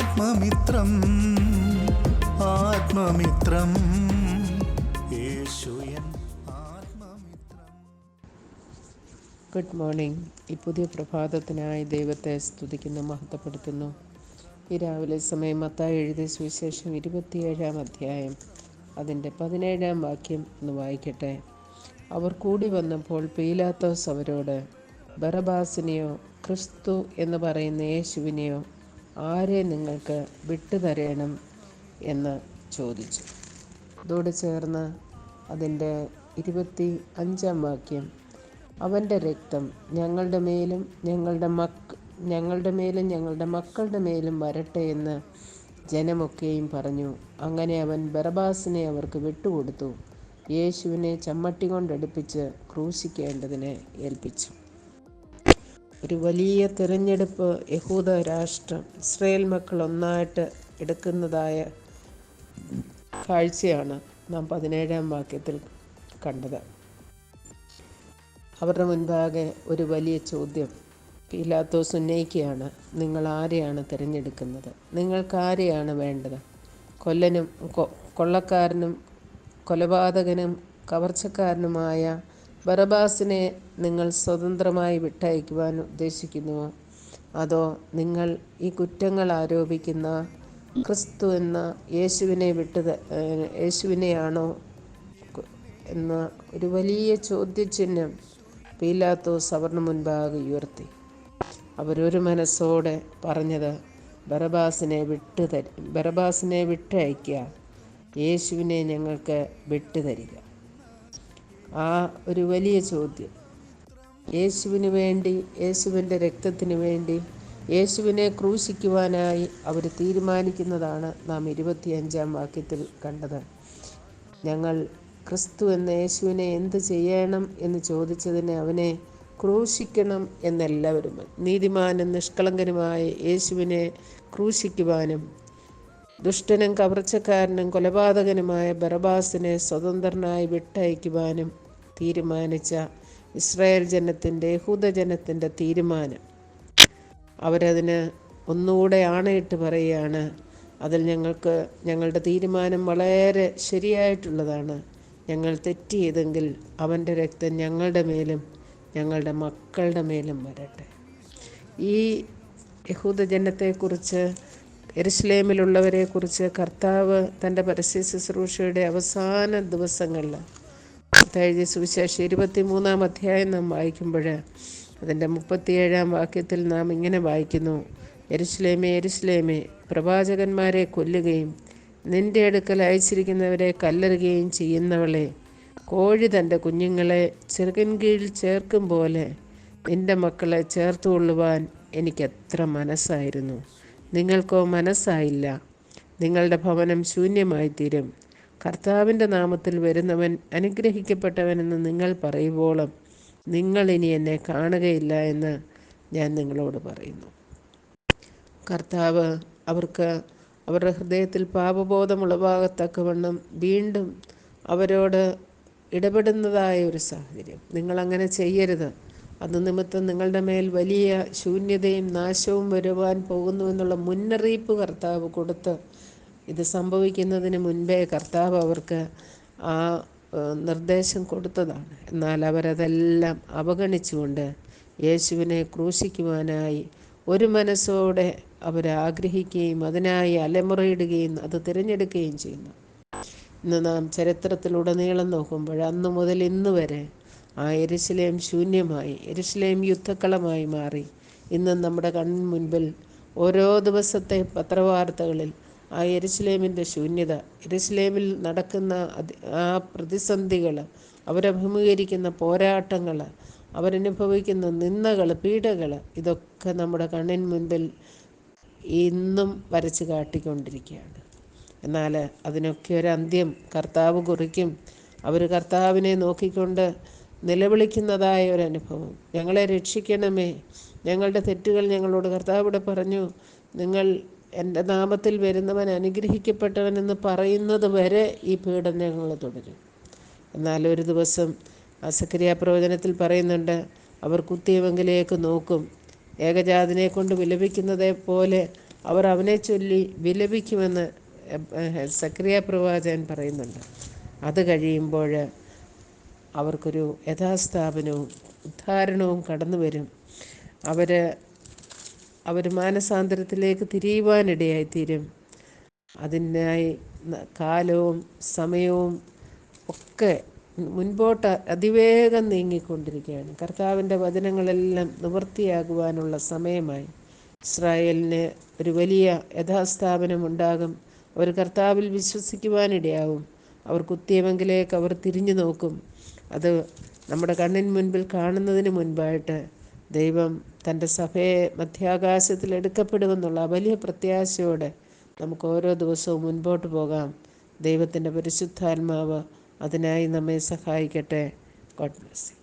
ആത്മമിത്രം ആത്മമിത്രം. ആത്മമിത്രം. Good morning ഈ പുതിയ പ്രഭാതത്തിനായി ദൈവത്തെ സ്തുതിക്കുന്നു മഹത്വപ്പെടുത്തുന്നു. ഈ രാവിലെ സമയം മത്തായി എഴുതിയ സുവിശേഷം ഇരുപത്തിയേഴാം അധ്യായം അതിന്റെ പതിനേഴാം വാക്യം ഒന്ന് വായിക്കട്ടെ. അവർ കൂടി വന്നപ്പോൾ പീലാത്തോസ് അവരോട് ബറബാസിനെയോ ക്രിസ്തു എന്ന് പറയുന്ന യേശുവിനെയോ ആരെ നിങ്ങൾക്ക് വിട്ടുതരേണം എന്ന് ചോദിച്ചു. ഇതോട് ചേർന്ന് അതിന്റെ ഇരുപത്തി അഞ്ചാം വാക്യം അവന്റെ രക്തം ഞങ്ങളുടെ മേലും ഞങ്ങളുടെ മക്ക ഞങ്ങളുടെ മേലും ഞങ്ങളുടെ മക്കളുടെ മേലും വരട്ടെ എന്ന് ജനമൊക്കെയും പറഞ്ഞു. അങ്ങനെ അവൻ ബറബാസിനെ അവർക്ക് വിട്ടുകൊടുത്തു. യേശുവിനെ ചമ്മട്ടി കൊണ്ടടുപ്പിച്ച് ക്രൂശിക്കേണ്ടതിനെ ഏൽപ്പിച്ചു. ഒരു വലിയ തിരഞ്ഞെടുപ്പ് യഹൂദ രാഷ്ട്രം ഇസ്രയേൽ മക്കൾ ഒന്നായിട്ട് എടുക്കുന്നതായ കാഴ്ചയാണ് നാം പതിനേഴാം വാക്യത്തിൽ കണ്ടത്. അവരുടെ മുൻപാകെ ഒരു വലിയ ചോദ്യം പീലാത്തോസ് ഉന്നയിക്കുകയാണ് നിങ്ങൾ ആരെയാണ് തിരഞ്ഞെടുക്കുന്നത്? നിങ്ങൾക്ക് ആരെയാണ് വേണ്ടത്? കൊല്ലനും കൊള്ളക്കാരനും കൊലപാതകനും കവർച്ചക്കാരനുമായ ബറബാസിനെ നിങ്ങൾ സ്വതന്ത്രമായി വിട്ടയക്കുവാൻ ഉദ്ദേശിക്കുന്നുവോ? അതോ നിങ്ങൾ ഈ കുറ്റങ്ങൾ ആരോപിക്കുന്ന ക്രിസ്തു എന്ന യേശുവിനെ വിട്ട് യേശുവിനെയാണോ? എന്ന ഒരു വലിയ ചോദ്യചിഹ്നം പീലാത്തോ സവർണ മുൻപാകെ ഉയർത്തി. അവരൊരു മനസ്സോടെ പറഞ്ഞത് ബറബാസിനെ വിട്ടു തരി ബറബാസിനെ വിട്ടയക്കുക യേശുവിനെ ഞങ്ങൾക്ക് വിട്ടുതരിക. ആ ഒരു വലിയ ചോദ്യം. യേശുവിന് വേണ്ടി യേശുവിന്റെ രക്തത്തിന് വേണ്ടി യേശുവിനെ ക്രൂശിക്കുവാനായി അവർ തീരുമാനിക്കുന്നതാണ് നാം ഇരുപത്തിയഞ്ചാം വാക്യത്തിൽ കണ്ടത്. ഞങ്ങൾ ക്രിസ്തു എന്ന യേശുവിനെ എന്ത് ചെയ്യണം എന്ന് ചോദിച്ചതിന് അവനെ ക്രൂശിക്കണം എന്നെല്ലാവരും നീതിമാനും നിഷ്കളങ്കനുമായ യേശുവിനെ ക്രൂശിക്കുവാനും ദുഷ്ടനും കവർച്ചക്കാരനും കൊലപാതകനുമായ ബറബാസിനെ സ്വതന്ത്രനായി വിട്ടയക്കുവാനും തീരുമാനിച്ച ഇസ്രായേൽ ജനത്തിന്റെ യഹൂദജനത്തിന്റെ തീരുമാനം. അവരതിന് ഒന്നുകൂടെ ആണയിട്ട് പറയുകയാണ് അതിൽ ഞങ്ങൾക്ക് ഞങ്ങളുടെ തീരുമാനം വളരെ ശരിയായിട്ടുള്ളതാണ്. ഞങ്ങൾ തെറ്റ് ചെയ്തെങ്കിൽ അവന്റെ രക്തം ഞങ്ങളുടെ മേലും ഞങ്ങളുടെ മക്കളുടെ മേലും വരട്ടെ. ഈ യഹൂദജനത്തെക്കുറിച്ച് എരുസലേമിലുള്ളവരെക്കുറിച്ച് കർത്താവ് തന്റെ പരസ്യ ശുശ്രൂഷയുടെ അവസാന ദിവസങ്ങളിൽ എഴുതിയ സുവിശേഷം ഇരുപത്തി മൂന്നാം അധ്യായം നാം വായിക്കുമ്പോൾ അതിന്റെ മുപ്പത്തിയേഴാം വാക്യത്തിൽ നാം ഇങ്ങനെ വായിക്കുന്നു. എരുസലേമേ എരുസലേമേ പ്രവാചകന്മാരെ കൊല്ലുകയും നിന്റെ അടുക്കൽ അയച്ചിരിക്കുന്നവരെ കല്ലെറുകയും ചെയ്യുന്നവളെ കോഴി തന്റെ കുഞ്ഞുങ്ങളെ ചെറുകിൻ കീഴിൽ ചേർക്കും പോലെ നിന്റെ മക്കളെ ചേർത്തുകൊള്ളുവാൻ എനിക്ക് എത്ര മനസ്സായിരുന്നു. നിങ്ങൾക്കോ മനസ്സായില്ല. നിങ്ങളുടെ ഭവനം ശൂന്യമായിത്തീരും. കർത്താവിന്റെ നാമത്തിൽ വരുന്നവൻ അനുഗ്രഹിക്കപ്പെട്ടവനെന്ന് നിങ്ങൾ പറയുവോളം നിങ്ങൾ ഇനി എന്നെ കാണുകയില്ല എന്ന് ഞാൻ നിങ്ങളോട് പറയുന്നു. കർത്താവ് അവർക്ക് അവരുടെ ഹൃദയത്തിൽ പാപബോധമുളവാകത്തക്കവണ്ണം വീണ്ടും അവരോട് ഇടപെടുന്നതായ ഒരു സാഹചര്യം. നിങ്ങളങ്ങനെ ചെയ്യരുത്. അത് നിമിത്തം നിങ്ങളുടെ മേൽ വലിയ ശൂന്യതയും നാശവും വരുവാൻ പോകുന്നു എന്നുള്ള മുന്നറിയിപ്പ് കർത്താവ് കൊടുത്ത് ഇത് സംഭവിക്കുന്നതിന് മുൻപേ കർത്താവ് അവർക്ക് ആ നിർദ്ദേശം കൊടുത്തതാണ്. എന്നാൽ അവരതെല്ലാം അവഗണിച്ചുകൊണ്ട് യേശുവിനെ ക്രൂശിക്കുവാനായി ഒരു മനസ്സോടെ അവരാഗ്രഹിക്കുകയും അതിനായി അലമുറയിടുകയും അത് തിരഞ്ഞെടുക്കുകയും ചെയ്യുന്നു. ഇന്ന് നാം ചരിത്രത്തിലുടനീളം നോക്കുമ്പോൾ അന്ന് മുതൽ ഇന്ന് വരെ ആ എരുസലേം ശൂന്യമായി എരുസലേം യുദ്ധക്കളമായി മാറി. ഇന്ന് നമ്മുടെ കൺമുൻപിൽ മുൻപിൽ ഓരോ ദിവസത്തെ പത്രവാർത്തകളിൽ ആ എരുസലേമിന്റെ ശൂന്യത എരുസലേമിൽ നടക്കുന്ന ആ പ്രതിസന്ധികൾ അവരഭിമുഖീകരിക്കുന്ന പോരാട്ടങ്ങൾ അവരനുഭവിക്കുന്ന നിന്ദകൾ പീഡകൾ ഇതൊക്കെ നമ്മുടെ കണ്ണിന് മുൻപിൽ ഇന്നും വരച്ച് കാട്ടിക്കൊണ്ടിരിക്കുകയാണ്. എന്നാൽ അതിനൊക്കെ ഒരു അന്ത്യം കർത്താവ് കുറിക്കും. അവർ കർത്താവിനെ നോക്കിക്കൊണ്ട് നിലവിളിക്കുന്നതായ ഒരു അനുഭവം. ഞങ്ങളെ രക്ഷിക്കണമേ. ഞങ്ങളുടെ തെറ്റുകൾ ഞങ്ങളോട് കർത്താവിടെ പറഞ്ഞു. നിങ്ങൾ എന്റെ നാമത്തിൽ വരുന്നവൻ അനുഗ്രഹിക്കപ്പെട്ടവനെന്ന് പറയുന്നത് വരെ ഈ പീഡനങ്ങൾ തുടരും. എന്നാൽ ഒരു ദിവസം അസക്രിയ പ്രവചനത്തിൽ പറയുന്നുണ്ട് അവർ കുത്തിയവങ്കിലേക്ക് നോക്കും. ഏകജാതിനെ കൊണ്ട് വിലപിക്കുന്നതേ പോലെ അവർ അവനെ ചൊല്ലി വിലപിക്കുമെന്ന് സക്രിയ പ്രവാചകൻ പറയുന്നുണ്ട്. അത് കഴിയുമ്പോൾ അവർക്കൊരു യഥാസ്ഥാപനവും ഉദ്ധാരണവും കടന്നു വരും. അവർ അവർ മാനസാന്തരത്തിലേക്ക് തിരിയുവാനിടയായിത്തീരും. അതിനായി കാലവും സമയവും ഒക്കെ മുൻപോട്ട് അതിവേഗം നീങ്ങിക്കൊണ്ടിരിക്കുകയാണ്. കർത്താവിന്റെ വചനങ്ങളെല്ലാം നിവൃത്തിയാകുവാനുള്ള സമയമായി. ഇസ്രായേലിന് ഒരു വലിയ യഥാസ്ഥാപനം ഉണ്ടാകും അവർ കർത്താവിൽ വിശ്വസിക്കുവാനിടയാവും. അവർ കുത്തിയമെങ്കിലേക്ക് അവർ തിരിഞ്ഞു നോക്കും അത് നമ്മുടെ കണ്ണിന് മുൻപിൽ കാണുന്നതിന് മുൻപായിട്ട് ദൈവം തന്റെ സഭയെ മധ്യാകാശത്തിൽ എടുക്കപ്പെടുമെന്നുള്ള വലിയ പ്രത്യാശയോടെ നമുക്ക് ഓരോ ദിവസവും മുൻപോട്ട് പോകാം. ദൈവത്തിന്റെ പരിശുദ്ധാത്മാവ് അതിനായി നമ്മെ സഹായിക്കട്ടെ. God bless